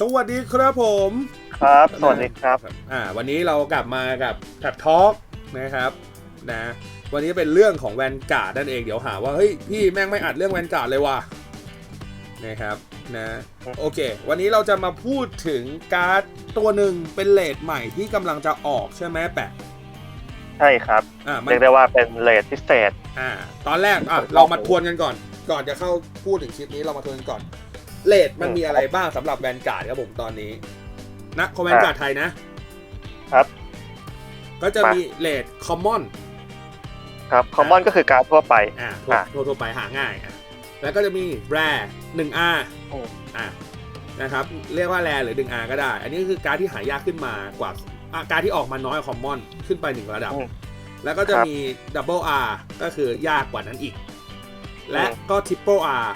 สวัสดีครับผม ครับ สวัสดีครับ อ่า วันนี้เรากลับมากับแท็บทอ l k นะครับ นะ วันนี้เป็นเรื่องของแวนการ์ดนั่นเอง เดี๋ยวหาว่าเฮ้ยพี่แม่งไม่อัดเรื่องแวนการ์ดเลยว่ะ นะครับ นะ โอเค วันนี้เราจะมาพูดถึงการ์ดตัวหนึ่งเป็นเลดใหม่ที่กำลังจะออกใช่ไหมแปะใช่ครับอ่ามันเรียกได้ว่าเป็นเลทพิเศษ อ่า ตอนแรกอะเรามาทวนกันก่อน ก่อนจะเข้าพูดถึงคลิปนี้เรามาทวนกันก่อนเลดมันมีอะไรบ้างสำหรับแวนการ์ดครับผมตอนนี้นะคอมแวนการ์ดไทยนะครับ ก็จะมามีเลดคอมมอนครับคอมมอนก็คือการดทั่วไปอ่าทั่วอะทั่วทั่วไปหาง่ายอะแล้วก็จะมีแรหนึ่งอาร์อืมอะนะครับเรียกว่าแรหรือหนึ่งอาร์ก็ได้ อันนี้คือการดที่หายากขึ้นมากว่าอะการดที่ออกมาน้อยกว่าคอมมอนขึ้นไปหนึ่งระดับอืมแล้วก็จะครับมีดับเบิลอาร์ก็คือยากกว่านั้นอีก และอืมก็ทริปเปิลอาร์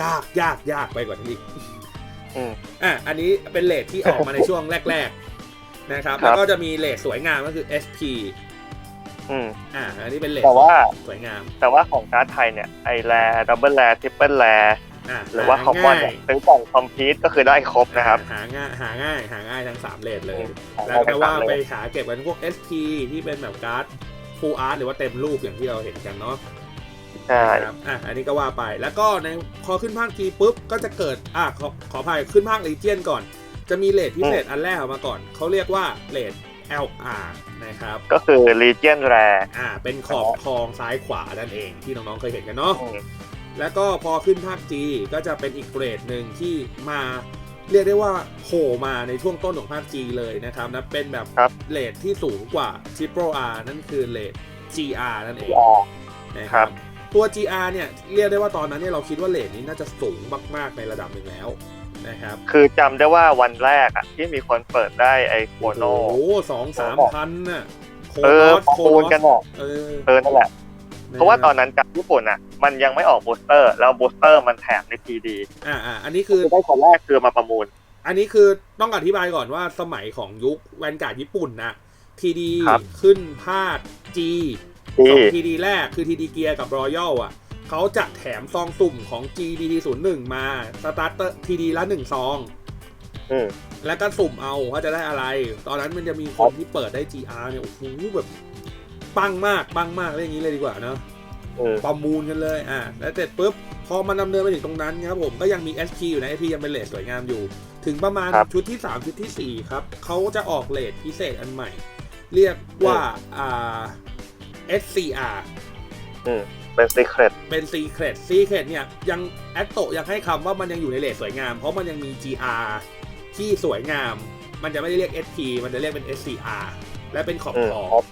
ยากยากยากไปกว่านั้นอีกอืมอะอันนี้เป็นเลทที่ออกมาในช่วงแรก ๆ นะครับครับแล้วก็จะมีเลทสวยงามก็คือ SP อืมอะอันนี้เป็นเลทแต่ว่าสวยงาม แต่ว่าของการ์ดไทยเนี่ยไอแรดับเบิลแรทริปเปิลแรอะหรือว่าคอมมอนเนี่ยง่ายซื้อกล่องคอมพิวก็คือได้ครบนะครับ หาง่ายหาง่ายหาง่ายทั้งสามเลทเลยอืมแล้วก็ว่าหาง่ายทั้งสามเลทไปหาเก็บกันพวก SP ที่เป็นแบบการ์ดฟูลอาร์ตหรือว่าเต็มรูปอย่างที่เราเห็นกันเนาะ ใช่ครับอะอันนี้ก็ว่าไปแล้วก็ในพอขึ้นภาคทีปุ๊บก็จะเกิดอะขอขออภัยขึ้นภาคลีเจียนก่อน จะมีเลทพิเศษอันแรกออกมาก่อนเขาเรียกว่าเลท LR นะครับ ก็คือรีเจียนแรอ่า เป็นขอบทองซ้ายขวานั่นเองที่น้องๆเคยเห็นกันเนาะแล้วก็พอขึ้นภาค G ก็จะเป็นอีกเกรดหนึ่งที่มาเรียกได้ว่าโผล่มาในช่วงต้นของภาค G เลยนะครับนะเป็นแบบครับเลทที่สูงกว่า Triple R นั่นคือเลท GR นั่นเองออนะคครัรับบ ตัว GR เนี่ยเรียกได้ว่าตอนนั้นเนี่ยเราคิดว่าเลทนี้น่าจะสูงมาก ๆ ในระดับหนึ่งแล้วนะครับคือจำได้ว่าวันแรกอะที่มีคนเปิดได้ไอโคโนโอ้โหสองสามพันน่ะโคเออโนสประโคมูลโนกันสอะเออเออนั่นแหละ เพราะว่าตอนนั้นกับญี่ปุ่นอะ มันยังไม่ออกบูสเตอร์ แล้วบูสเตอร์มันแถมในทีดีอ่าอ่าอันนี้คือคือได้คนแรกคือมาประมูล อันนี้คือต้องอธิบายก่อนว่าสมัยของยุคแวนการ์ดญี่ปุ่นนะทีดีครับขึ้นภาค G ดี สองทีดีแรกคือทีดีเกียร์กับรอยัลอะเขาจะแถมซองสุ่มของ G D D 0 1 มาสตาร์เตอร์ทีดีละหนึ่งซองอืมแล้วก็สุ่มเอาว่าจะได้อะไร ตอนนั้นมันจะมีคนที่เปิดได้ GR เนี่ยโอ้โหแบบปังมากปังมากเรื่องนี้เลยดีกว่าเนอะอืมประมูลกันเลยอะแล้วเสร็จปุ๊บพอมันดำเนินไปถึงตรงนั้นครับผมก็ยังมี SP อยู่นะ SP ยังเป็นเลทสวยงามอยู่ ถึงประมาณครับชุดที่ 3 ชุดทีสี่ 4 ครับเขาจะออกเลทพิเศษอันใหม่ เรียกว่าอ่า SCR อืมเป็นซีเครตเป็น Secret Secret เนี่ยยังแอตโตยังให้คำว่ามันยังอยู่ในเลทสวยงาม เพราะมันยังมี GR ที่สวยงาม มันจะไม่ได้เรียก SP มันจะเรียกเป็น SCR และเป็นขอบอืมทองครับ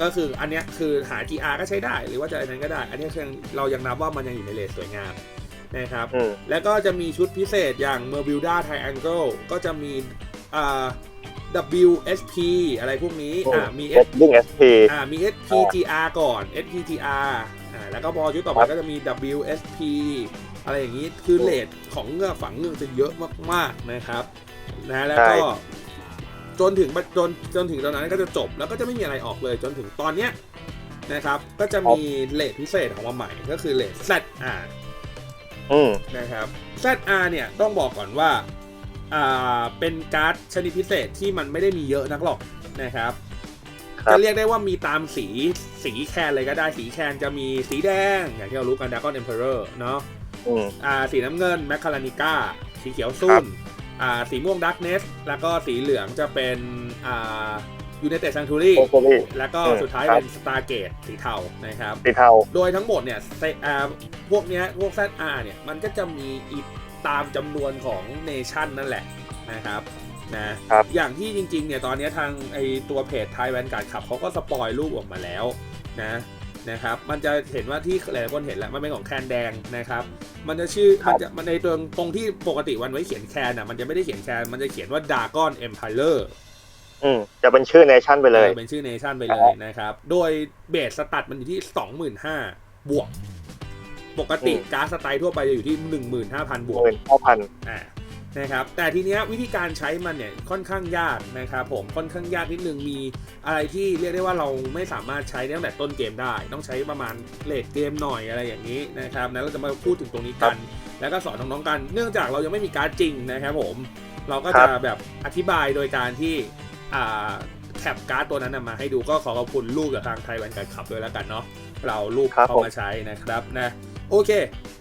ก็คืออันเนี้ยคือหา GR ก็ใช้ได้ หรือว่าจะอะไรนั้นก็ได้ อันเนี้ยคือเรายังนับว่ามันยังอยู่ในเลทสวยงามนะครับอืมแล้วก็จะมีชุดพิเศษอย่าง m e r b u d a Triangle ก็จะมีอ่า WSP อะไรพวกนี้อ่ามีเอ S สดิ้งเอสพีอ่ามี SPGR ก่อน SPGR อ่าแล้วก็พอชุดต่อไปครับก็จะมี WSP อะไรอย่างนี้คือเลทของเงือกฝังเงือกจะเยอะมากๆนะครับนะแล้วก็ใช่จนถึงจนจนถึงตอนนั้นก็จะจบแล้วก็จะไม่มีอะไรออกเลยจนถึงตอนเนี้ยนะครับ ก็จะมีเลทพิเศษของมาใหม่ก็คือเลท ZR อืมนะครับ ZR เนี่ยต้องบอกก่อนว่าอ่า เป็นการ์ดชนิดพิเศษที่มันไม่ได้มีเยอะนักหรอกนะครับครับจะเรียกได้ว่ามีตามสีสีแคนเลยก็ได้สีแคนจะมีสีแดง อย่างที่เรารู้กัน Dragon Emperor เนาะอืมอ่าสีน้ำเงิน m a c a r a n i c a สีเขียวซุครันบอ่าสีม่วง Darkness แล้วก็สีเหลืองจะเป็นอ่า United Sanctuary โอเคลี่แล้วก็อืมสุดท้ายครับเป็น Stargate สีเทานะครับสีเทาโดยทั้งหมดเนี่ยเซอ่าพวกเนี้ยพวก ZR เนี่ยมันก็จะมีอีก ตามจำนวนของเนชั่นนั่นแหละนะครับนะครับ อย่างที่จริงๆเนี่ยตอนเนี้ยทางไอตัวเพจไทยแวนการ์ดขับเขาก็สปอยรูปออกมาแล้วนะนะครับ มันจะเห็นว่าที่หลายๆคนเห็นแล้วมันเป็นของแคนแดงนะครับ มันจะชื่อครัมันบจะมันในตรงตรงที่ปกติวันไว้เขียนแคนอะมันจะไม่ได้เขียนแคนมันจะเขียนว่า Dragon Empire อืมจะเป็นชื่อเนชั่นไปเลยออเป็นชื่อเนชั่นไปเลยนะครับ โดยเบสสตัดมันอยู่ที่25,000บวก ปกติอืมการ์ดสไตล์ทั่วไปจะอยู่ที่ 15,000 บวกหมื่นเก้าพันอ่านะครับแต่ทีเนี้ยวิธีการใช้มันเนี่ยค่อนข้างยากนะครับผมค่อนข้างยากนิดนึงมีอะไรที่เรียกได้ว่าเราไม่สามารถใช้ได้ตั้งแต่ต้นเกมได้ ต้องใช้ประมาณเลทเกมหน่อยอะไรอย่างนี้นะครับนะเราจะมาพูดถึงตรงนี้กัน แล้วก็สอนน้องๆกัน เนื่องจากเรายังไม่มีการดจริงนะครับผมเราก็จะแบบอธิบายโดยการที่อ่าแคปการ์ดตัวนั้นนะมาให้ดูก็ขอขอบคุณลูกจากทางไทยแวนการ์ดขับด้วยแล้วกันเนาะเราลูกครับเข้ามาใช้นะครับนะ โอเค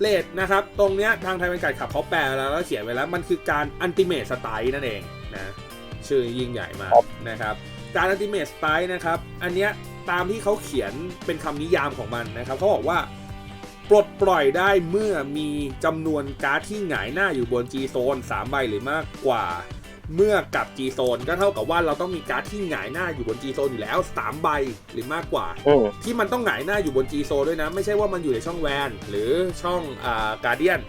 เลดนะครับ ตรงเนี้ยทางไทยแวนการ์ดขับเขาแปลแล้วแล้วเขียนไว้แล้ว มันคือการอันติเม e สไตล์นั่นเองนะ ชื่อยิ่งใหญ่มากครับนะครับ การอันติเม e สไตล์นะครับ อันเนี้ยตามที่เขาเขียนเป็นคำนิยามของมันนะครับเขาบอกว่าปลดปล่อยได้เมื่อมีจำนวนการ์ดที่หงายหน้าอยู่บน G Zone 3ใบหรือมากกว่า เมื่อกับ G Zone ก็เท่ากับว่าเราต้องมีการ์ดที่หงายหน้าอยู่บน G Zone อยู่แล้ว3ใบหรือมากกว่า อืมที่มันต้องหงายหน้าอยู่บน G Zone ด้วยนะ ไม่ใช่ว่ามันอยู่ในช่องแวนหรือช่องอ่าการเดียน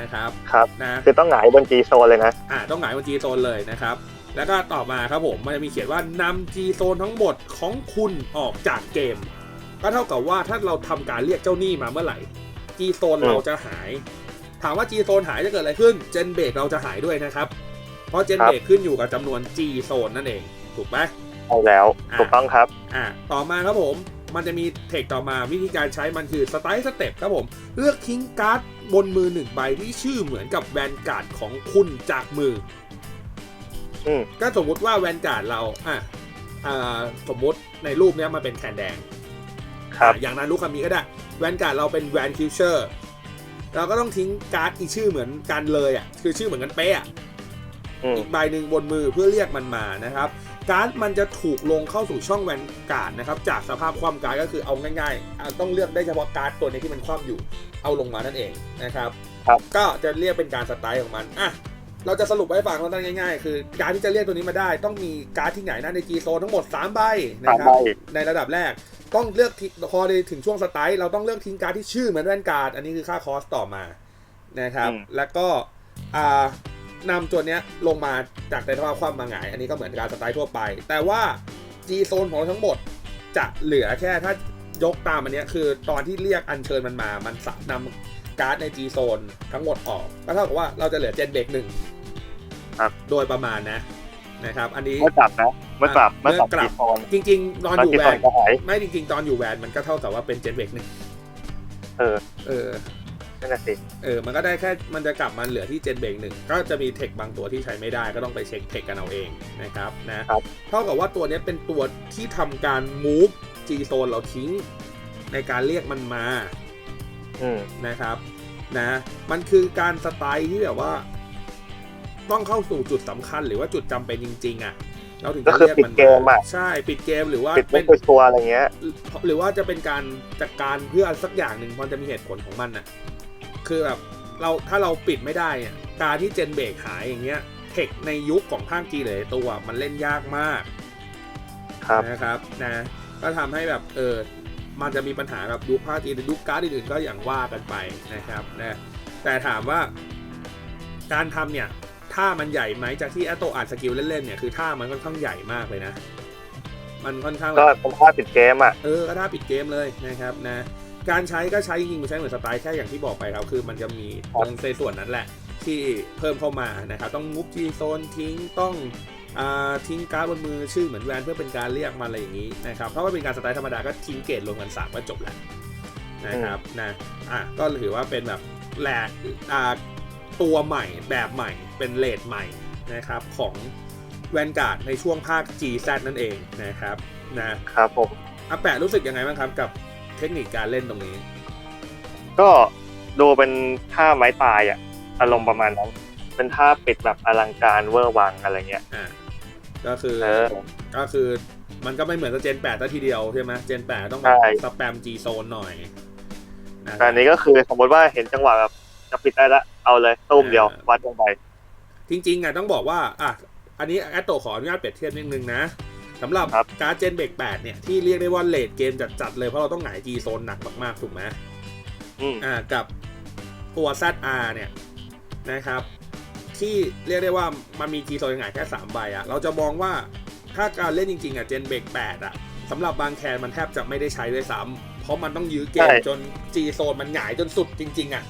นะครับครับ นะคือต้องหงายบน G โซนเลยนะ อ่าต้องหงายบน G Zone เลยนะครับ แล้วก็ต่อมาครับผมมันจะมีเขียนว่านำ G Zone ทั้งหมดของคุณออกจากเกม ก็เท่ากับว่าถ้าเราทำการเรียกเจ้าหนี้มาเมื่อไหร่ G Zone อืม เราจะหาย ถามว่า G Zone หายจะเกิดอะไรขึ้น Gen Break เราจะหายด้วยนะครับ เพราะ Gen Break ขึ้นอยู่กับจำนวน G Zone นั่นเอง ถูกไหมใช่แล้วอ่าถูกต้องครับ อ่า ต่อมาครับผม มันจะมีเทคต่อมาวิธีการใช้มันคือสไตล์สเต็ปครับผม เลือกทิ้งการ์ดบนมือหนึ่งใบที่ชื่อเหมือนกับแวนการ์ดของคุณจากมืออืมก็สมมุติว่าแวนการ์ดเรา อะอ่าสมมุติในรูปเนี้ยมันเป็นแคนแดง ครับอะอย่างนั้นลูกคำนี้ก็ได้ แวนการ์ดเราเป็นแวนคิวเชอร์ เราก็ต้องทิ้งการ์ดอีกชื่อเหมือนกันเลยอะ คือชื่อเหมือนกันเป๊ะอะ อืมอีกใบหนึ่งบนมือเพื่อเรียกมันมานะครับการ์ดมันจะถูกลงเข้าสู่ช่องแวนการ์ดนะครับจากสภาพความการ์ดก็คือเอาง่ายๆอะต้องเลือกได้เฉพาะการ์ดตัวนี้ที่มันคว่ำอยู่เอาลงมานั่นเองนะครับครับก็จะเรียกเป็นการสไตล์ของมันอะเราจะสรุปให้ฟังสั้นๆง่ายๆ คือการที่จะเรียกตัวนี้มาได้ ต้องมีการ์ดที่ไหนหน้าใน G โซนทั้งหมด3ใบนะสามครัใบบในระดับแรกต้องเลือกทิ้งพอได้ถึงช่วงสไตล์เราต้องเลือกทิ้งการ์ดที่ชื่อเหมือนแวนการ์ดอันนี้คือค่าคอสต่อมานะครับอืมแล้วก็อ่า นำตัวเนี้ยลงมาจากในสภาพความมาหงาย อันนี้ก็เหมือนการสไตล์ทั่วไป แต่ว่า G โซนของเราทั้งหมดจะเหลือแค่ถ้ายกตามอันเนี้ยคือตอนที่เรียกอัญเชิญมันมา มันสนำการ์ดใน G โซนทั้งหมดออกก็เท่ากับว่าเราจะเหลือเจนเบรกหนึ่งครับโดยประมาณนะนะครับ อันนี้เมื่อกลับนะเมื่อกลับอะเมื่อกลับเมื่อกลับ G โซนจริง ๆ ตอนแล้วอยู่ G แวโซนนก็หายไม่จริง ๆ ตอนอยู่แวนมันก็เท่ากับว่าเป็นเจนเบรกหนึ่งเออเออ นั่นน่ะสิเออมันก็ได้แค่มันจะกลับมาเหลือที่เจนเบรกหนึ่งก็จะมีเทคบางตัวที่ใช้ไม่ได้ก็ต้องไปเช็คเทคกันเอาเองนะครับนะครับเท่ากับว่าตัวเนี้ยเป็นตัวที่ทำการ move G zone เราทิ้งในการเรียกมันมาอืมนะครับนะมันคือการสไตล์ที่แบบว่า ต้องเข้าสู่จุดสำคัญหรือว่าจุดจำเป็นจริง ๆ อะเราถึงก็จะคือเรียกปิดมันเกมอะใช่ปิดเกมหรือว่าปิดเป็ไม่นชัวร์ๆอะไรเงี้ย หรือว่าจะเป็นการจัดการเพื่อสักอย่างหนึ่งมันจะมีเหตุผลของมันน่ะ คือแบบเราถ้าเราปิดไม่ได้เนี่ยการที่เจนเบรกหายอย่างเงี้ย เทคในยุคของภาคจีเลยตัวมันเล่นยากมากครับนะครับนะก็ทำให้แบบเออมันจะมีปัญหากับยุคภาคจีนหรือยุคการ์ดอื่นๆก็อย่างว่ากันไปนะครับนะแต่ถามว่าการทำเนี่ยท่ามันใหญ่ไหมจากที่แอตโตอ่านสกิลเล่นๆเนี่ยคือท่ามันค่อนข้างใหญ่มากเลยนะ มันค่อนข้างก็แบบเป็นภาพปิดเกมอะเออก็ถ้าปิดเกมเลยนะครับนะ การใช้ก็ใช้จริงๆมันใช้เหมือนสไตล์แค่อย่างที่บอกไปครับคือมันจะมีตรงในส่วนนั้นแหละ ที่เพิ่มเข้ามานะครับต้องมุฟจีโซนทิ้งต้องอ่าทิ้งการ์ดบนมือชื่อเหมือนแวนเพื่อเป็นการเรียกมาอะไรอย่างนี้นะครับเพราะว่าเป็นการสไตล์ธรรมดาก็ทิ้งเกตรวมกันสามก็จบแล้วนะครับนะอะก็ถือว่าเป็นแบบแหลกอ่าตัวใหม่แบบใหม่เป็นเลดใหม่นะครับของแวนการ์ดในช่วงภาค GZ นั่นเองนะครับนะครับผมอาแปะรู้สึกยังไงบ้างครับกับ เทคนิคการเล่นตรงนี้ ก็ดูเป็นท่าไม้ตายอะอารมณ์ประมาณนั้นเป็นท่าปิดแบบอลังการเวอร์วังอะไรเงี้ย อ่าก็คือเออ ก็คือมันก็ไม่เหมือนกับเจนแปดซะทีเดียวใช่ไหมเจนแปดต้องแบบใช่ สแปมจีโซนหน่อยนะแต่อันนี้ก็คือสมมติว่าเห็นจังหวะแบบจะปิดได้ละเอาเลยตุ้มเดียววัดลงไป จริงๆอะต้องบอกว่าอะอันนี้แอตโตขออนุญาตเปรียบเทียบนิดนึงนะ สำหรับครับการ์ดเจนเบรกแปดเนี่ยที่เรียกได้ว่าเลดเกมจัดๆเลยเพราะเราต้องหงายจีโซนหนักมากๆถูกไหมอืมอ่ากับตัว ZR เนี่ยนะครับ ที่เรียกได้ว่ามันมี G โซนหงายแค่3ใบอะเราจะมองว่าถ้าการเล่นจริงๆอะเจนเบรก8อะสำหรับบางแคนมันแทบจะไม่ได้ใช้ด้วยซ้ำเพราะมันต้องยื้อเกมใช่จน G โซนมันหงายจนสุดจริง ๆอะ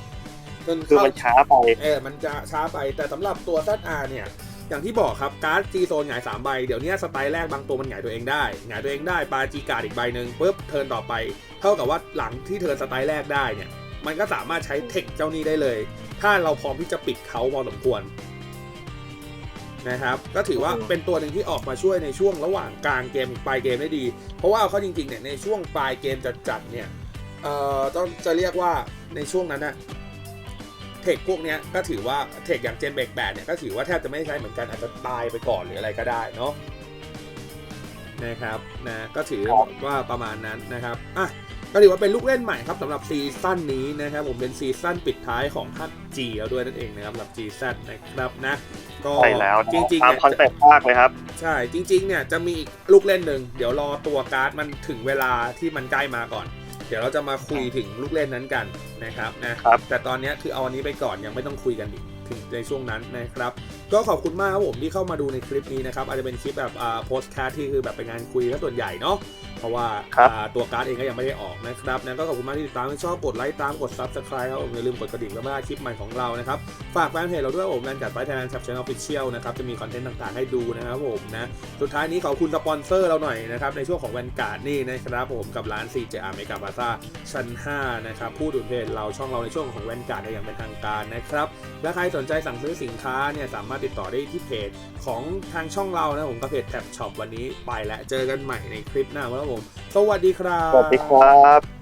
จนคือเข้ามันช้าไปเออมันจะช้าไปแต่สำหรับตัว ZR เนี่ย อย่างที่บอกครับการ์ด G โซนหงาย3ใบเดี๋ยวนี้สไตล์แรกบางตัวมันหงายตัวเองได้หงายตัวเองได้ปา G การ์ดอีกใบหนึ่งปุ๊บเทิร์นต่อไป เท่ากับว่าหลังที่เทิร์นสไตล์แรกได้เนี่ยมันก็สามารถใช้เทคเจ้านี้ได้เลย ถ้าเราพร้อมที่จะปิดเขาพอสมควรนะครับก็ถือว่าอืมเป็นตัวหนึ่งที่ออกมาช่วยในช่วงระหว่างกลางเกมปลายเกมได้ดี เพราะว่าเอาเข้าจริงๆเนี่ยในช่วงปลายเกมจัดๆเนี่ยเอ่อต้องจะเรียกว่าในช่วงนั้นอะเทคพวกเนี้ยก็ถือว่าเทคอย่างเจนเบรกแบดเนี่ยก็ถือว่าแทบจะไม่ใช้เหมือนกันอาจจะตายไปก่อนหรืออะไรก็ได้เนาะนะครับนะก็ถือครับว่าประมาณนั้นนะครับอะก็ถือว่าเป็นลูกเล่นใหม่ครับสำหรับซีซั่นนี้นะครับผมเป็นซีซั่นปิดท้ายของภาค G แล้วด้วยนั่นเองนะครับสำหรับ G ซนะครับนะก็ใช่แล้วจริงๆตามเนี่ยคอนเซ็ปต์มากเลยครับ ใช่จริง ๆ เนี่ยจะมีอีกลูกเล่นหนึ่งเดี๋ยวรอตัวการ์ดมันถึงเวลาที่มันใกล้มาก่อน เดี๋ยวเราจะมาคุยถึงลูกเล่นนั้นกันนะครับนะครับแต่ตอนเนี้ยคือเอาอันนี้ไปก่อนยังไม่ต้องคุยกันอีกถึงในช่วงนั้นนะครับ ก็ขอบคุณมากครับผมที่เข้ามาดูในคลิปนี้นะครับอาจจะเป็นคลิปแบบอ่าโพสต์แคสที่คือแบบเป็นงานคุยก็ส่วนใหญ่เนาะเพราะว่าครับอ่าตัวการ์ดเองก็ยังไม่ได้ออกนะครับนะก็ขอบคุณมากที่ติดตามถ้าชอบกดไลค์ตามกด subscribe ครับผมอย่าลืมกดกระดิ่งเพื่อไม่พลาดคลิปใหม่ของเรานะครับ ฝากแฟนเพจเราด้วยผมแมนกัดไฟแทนชับช anel official นะครับ จะมีคอนเทนต์ต่างๆให้ดูนะครับผมนะ สุดท้ายนี้ขอบคุณสปอนเซอร์เราหน่อยนะครับ ในช่วงของแวนการ์ดนี่นะครับผมกับร้าน CJR Mega Plaza ชั้น 5 นะครับผู้ดูดเพจเราช่องเราในช่วงของแวนการ์ดอย่างเป็นทางการนะครับและใครสนใจสั่งซื้อสินค้าเนี่ยสามารถติดต่อได้ที่เพจของทางช่องเรานะผมกับเพจแท็บช็อปวันนี้ไปแล้วเจอกันใหม่ในคลิปหน้าครับผมสวัสดีครับสวัสดีครับ